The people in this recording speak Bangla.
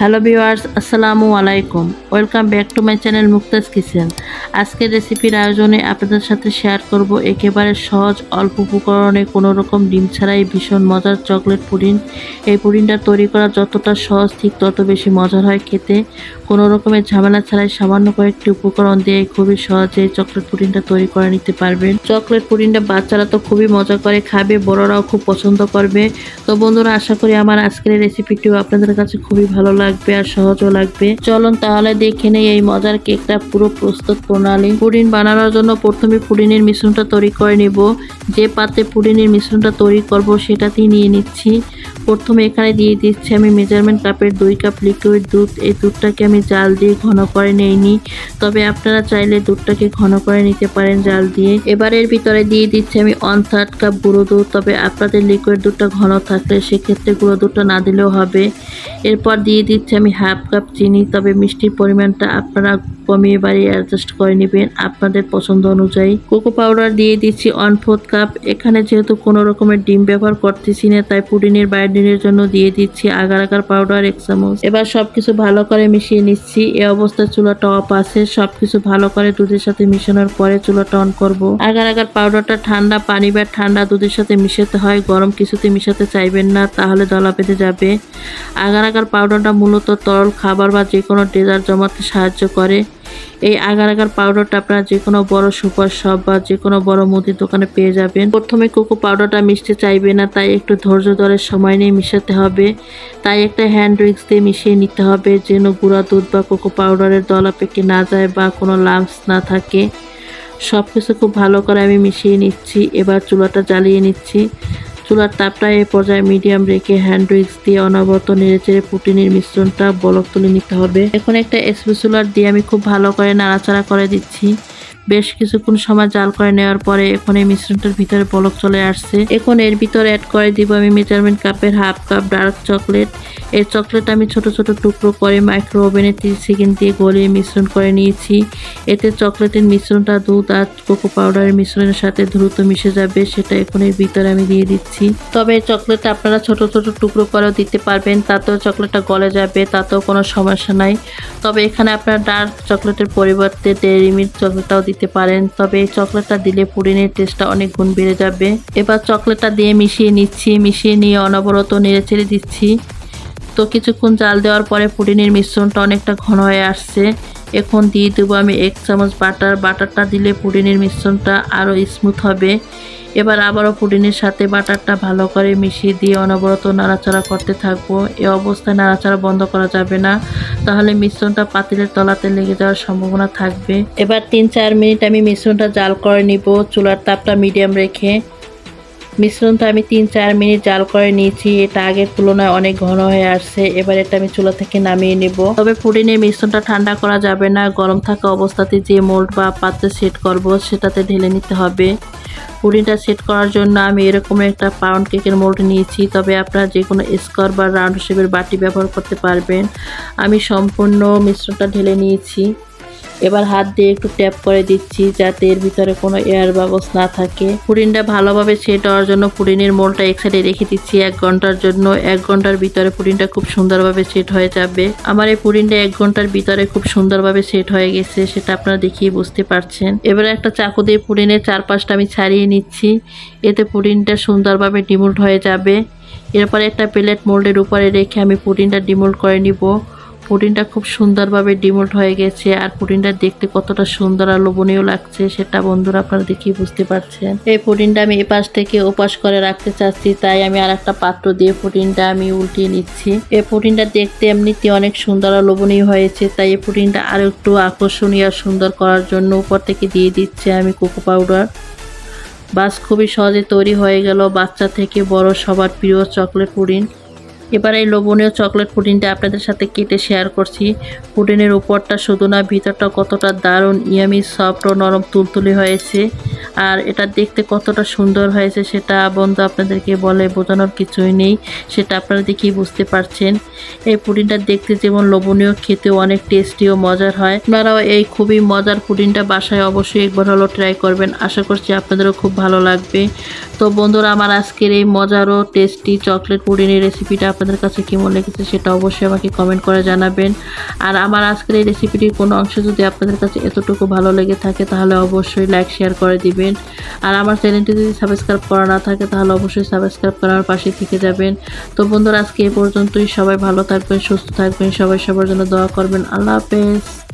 হ্যালো ভিউয়ার্স আসসালামু আলাইকুম। Welcome back to my channel Muktaz kitchen. আজকের রেসিপির আয়োজনে আপনাদের সাথে শেয়ার করব একেবারে সহজ, অল্প উপকরণে কোনো রকম ডিম ছাড়াই ভীষণ মজার চকলেট পুডিং। এই পুডিংটা তৈরি করা যতটা সহজ, ঠিক তত বেশি মজার হয় খেতে। কোনো রকমের ঝামেলা ছাড়াই সামান্য কয়েকটি উপকরণ দিয়ে খুবই সহজে চকলেট পুডিংটা তৈরি করে নিতে পারবেন। চকলেট পুডিংটা বাচ্চারা তো খুবই মজা করে খাবে, বড়রাও খুব পছন্দ করবে। তো বন্ধুরা, আশা করি আমার আজকের রেসিপিটিও আপনাদের কাছে খুবই ভালো লাগবে আর সহজও লাগবে। চলুন তাহলে দেখে নেই এই মজার কেকটা পুরো প্রস্তুত প্রণালী। পুডিং বানানোর জন্য প্রথমে পুডিনের মিশ্রণটা তৈরি করে নিব। যে পাত্রে পুডিনের মিশ্রণটা তৈরি করব, সেটাতেই নিয়ে নিচ্ছি। প্রথমে এখানে দিয়ে দিচ্ছি আমি মেজারমেন্ট কাপের দুই কাপ লিকুইড দুধ। এই দুধটাকে আমি জাল দিয়ে ঘন করে নেইনি। তবে আপনারা চাইলে দুধটাকে ঘন করে নিতে পারেন জাল দিয়ে। এবার এর ভিতরে দিয়ে দিচ্ছি আমি ওয়ান থার্ড কাপ গুঁড়ো দুধ। তবে আপনাদের লিকুইড দুধটা ঘন থাকলে সেক্ষেত্রে গুঁড়ো দুধটা না দিলেও হবে। এরপর দিয়ে দিচ্ছি আমি হাফ কাপ চিনি। তবে মিষ্টির পরিমাণটা আপনারা কমিয়ে বাড়িয়ে অ্যাডজাস্ট করে নেবেন আপনাদের পছন্দ অনুযায়ী। কোকো পাউডার দিয়ে দিচ্ছি ওয়ান ফোর্থ কাপ এখানে যেহেতু কোনো রকমের ডিম ব্যবহার করতেছি না, তাই পুডিনের বাইন্ডিংয়ের জন্য দিয়ে দিচ্ছি আগার আগার পাউডার এক চামচ এবার সবকিছু ভালো করে মিশিয়ে নিচ্ছি। এ অবস্থায় চুলাটা অফ আছে। সবকিছু ভালো করে দুধের সাথে মিশানোর পরে চুলাটা অন করব। আগার আগার পাউডারটা ঠান্ডা, পানি বা ঠান্ডা দুধের সাথে মিশাতে হয়। গরম কিছুতে মিশাতে চাইবেন না, তাহলে দলা পেতে যাবে। আগার আগার পাউডারটা মূলত তরল খাবার বা যে কোনো ডেজার্ট জমাতে সাহায্য করে। এই আগার আগার পাউডারটা আপনারা যে কোনো বড় সুপার শপ বা যে কোনো বড় মুদির দোকানে পেয়ে যাবেন। প্রথমে কোকো পাউডারটা মিশতে চাইবে না, তাই একটু ধৈর্য ধরে সময় নিয়ে মিশাতে হবে। তাই একটা হ্যান্ড উইক্স দিয়ে মিশিয়ে নিতে হবে, যেন গুঁড়া দুধ বা কোকো পাউডারের দলা পেকে না যায় বা কোনো লাম্পস না থাকে। সব কিছু খুব ভালো করে আমি মিশিয়ে নিচ্ছি, এবার চুলাটা জ্বালিয়ে নিচ্ছি। চুলার তাপটা এ পর্যায়ে মিডিয়াম রেখে হ্যান্ড উইক্স দিয়ে অনবরত নেড়েচেড়ে পুটিনের মিশ্রণটা বলক তুলে নিতে হবে। এখন একটা স্পেসুলার দিয়ে আমি খুব ভালো করে নাড়াচাড়া করে দিচ্ছি। বেশ কিছুক্ষণ সময় জাল করে নেওয়ার পরে এখন এই মিশ্রণটার ভিতরে বলক চলে আসছে। এখন এর ভিতরে অ্যাড করে দিব আমি মেজারমেন্ট কাপের হাফ কাপ ডার্ক চকলেট এই চকলেট আমি ছোট ছোট টুকরো করে মাইক্রো ওভেনে তিরিশ সেকেন্ড দিয়ে গলিয়ে মিশ্রণ করে নিয়েছি। এতে চকলেটের মিশ্রণটা দুধ আর কোকো পাউডারের মিশ্রণের সাথে দ্রুত মিশে যাবে, সেটা এখন এর ভিতরে আমি দিয়ে দিচ্ছি। তবে এই চকলেটটা আপনারা ছোট ছোট টুকরো করেও দিতে পারবেন, তাতেও চকলেটটা গলে যাবে, তাতেও কোনো সমস্যা নাই। তবে এখানে আপনারা ডার্ক চকলেটের পরিবর্তে ডেয়ারি মিল্ক চকলেটটাও দিতে পারেন, তবে এই চকলেটটা দিলে পুডিনের টেস্টটা অনেক গুণ বেড়ে যাবে। এবার চকলেটটা দিয়ে মিশিয়ে নিচ্ছি, মিশিয়ে নিয়ে অনবরত নেড়ে ছেড়ে দিচ্ছি। তো কিছুক্ষণ জাল দেওয়ার পরে পুডিনের মিশ্রণটা অনেকটা ঘন হয়ে আসছে। এখন দিয়ে দেবো আমি এক চামচ বাটার। বাটারটা দিলে পুডিনের মিশ্রণটা আরও স্মুথ হবে। এবার আবারও পুডিনের সাথে বাটারটা ভালো করে মিশিয়ে দিয়ে অনবরত নাড়াচাড়া করতে থাকব। এ অবস্থায় নাড়াচাড়া বন্ধ করা যাবে না। তাহলে মিশ্রণটা পাতিলের তলাতে লেগে যাওয়ার সম্ভাবনা থাকবে। এবার তিন চার মিনিট আমি মিশ্রণটা জাল করে নিব। চুলার তাপটা মিডিয়াম রেখে। মিশ্রণটা আমি তিন চার মিনিট জাল করে নিয়েছি। এটা আগের তুলনায় অনেক ঘন হয়ে আসছে। এবার এটা আমি চুলা থেকে নামিয়ে নেব। তবে পুডিনের মিশ্রণটা ঠান্ডা করা যাবে না। গরম থাকা অবস্থাতে যে মোল্ড বা পাত্রে সেট করব, সেটাতে ঢেলে নিতে হবে। পুডিংটা সেট করার জন্য আমি এরকম একটা পাউন্ড কেকের মোল্ড নিয়েছি। তবে আপনারা যে কোনো স্কোয়ার বা রাউন্ড শেপের বাটি ব্যবহার করতে পারবেন। আমি সম্পূর্ণ মিশ্রণটা ঢেলে নিয়েছি। এবার হাত দিয়ে একটু ট্যাপ করে দিচ্ছি যাতে এর ভিতরে কোনো এয়ার বাবস না থাকে। পুডিংটা ভালোভাবে সেট হওয়ার জন্য পুডিনের মোলটা এক সাইডে রেখে দিচ্ছি এক ঘণ্টার জন্য। এক ঘণ্টার ভিতরে পুডিংটা খুব সুন্দরভাবে সেট হয়ে যাবে। আমার এই পুডিংটা এক ঘণ্টার ভিতরে খুব সুন্দরভাবে সেট হয়ে গেছে, সেটা আপনারা দেখিয়ে বুঝতে পারছেন। এবারে একটা চাকু দিয়ে পুডিনের চারপাশটা আমি ছাড়িয়ে নিচ্ছি। এতে পুডিংটা সুন্দরভাবে ডিমোল্ড হয়ে যাবে। এরপরে একটা প্লেট মোল্ডের উপরে রেখে আমি পুডিংটা ডিমোল্ড করে নিব। পুডিংটা খুব সুন্দরভাবে ডিমোল্ড হয়ে গেছে আর পুডিংটা দেখতে কতটা সুন্দর আর লোভনীয় লাগছে সেটা বন্ধুরা আপনারা দেখেই বুঝতে পারছেন। এই পুডিংটা আমি এপাশ থেকে ওপাশ করে রাখতে চাচ্ছি, তাই আমি আর একটা পাত্র দিয়ে পুডিংটা আমি উল্টিয়ে নিচ্ছি। এই পুডিংটা দেখতে এমনিতে অনেক সুন্দর আর লোভনীয় হয়েছে, তাই এই পুডিংটা আরও একটু আকর্ষণীয় আর সুন্দর করার জন্য উপর থেকে দিয়ে দিচ্ছি আমি কোকো পাউডার। বাস খুবই সহজে তৈরি হয়ে গেল বাচ্চা থেকে বড় সবার প্রিয় চকলেট পুডিং এবার এই লোভনীয় চকলেট পুডিংটা আপনাদের সাথে কেটে শেয়ার করছি। পুডিংয়ের উপরটা শুধু না, ভিতরটা কতটা দারুণ, ইয়ামি সফট ও নরম তুলতুলি হয়েছে। আর এটা দেখতে কতটা সুন্দর হয়েছে সেটা বন্ধু আপনাদেরকে বলে, বোঝানোর কিছুই নেই। সেটা আপনারা দেখেই বুঝতে পারছেন। এই পুডিংটা দেখতে যেমন লোভনীয়, খেতেও অনেক টেস্টি ও মজার হয়। আপনারাও এই খুবই মজার পুডিংটা বাসায় অবশ্যই একবার হলো ট্রাই করবেন। আশা করছি আপনাদেরও খুব ভালো লাগবে। তো বন্ধুরা, আমার আজকের এই মজার ও টেস্টি চকলেট পুডিংয়ের রেসিপিটা আপনাদের কাছে কেমন লেগেছে সেটা অবশ্যই আমাকে কমেন্ট করে জানাবেন। আর আমার আজকের এই রেসিপিটির কোনো অংশ যদি আপনাদের কাছে এতটুকু ভালো লেগে থাকে, তাহলে অবশ্যই লাইক শেয়ার করে দিবেন। আর আমার চ্যানেলটি যদি সাবস্ক্রাইব করা না থাকে, তাহলে অবশ্যই সাবস্ক্রাইব করার পাশে থেকে যাবেন। তো বন্ধুরা, আজকে এ পর্যন্তই। সবাই ভালো থাকবেন, সুস্থ থাকবেন। সবাই সবার জন্য দোয়া করবেন। আল্লাহ হাফেজ।